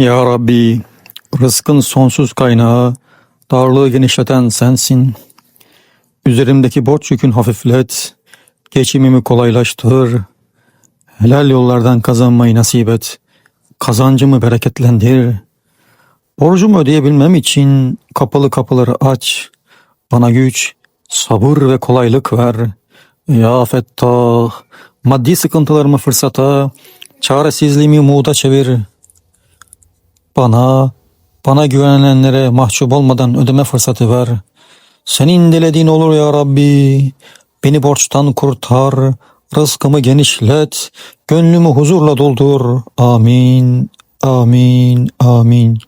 Ya Rabbi, rızkın sonsuz kaynağı, darlığı genişleten sensin. Üzerimdeki borç yükün hafiflet, geçimimi kolaylaştır. Helal yollardan kazanmayı nasip et, kazancımı bereketlendir. Borcumu ödeyebilmem için kapalı kapıları aç. Bana güç, sabır ve kolaylık ver. Ya Fettah, maddi sıkıntılarımı fırsata, çaresizliğimi umuda çevir. Bana, bana güvenenlere mahcup olmadan ödeme fırsatı ver. Senin dilediğin olur ya Rabbi. Beni borçtan kurtar, rızkımı genişlet, gönlümü huzurla doldur. Amin, amin, amin.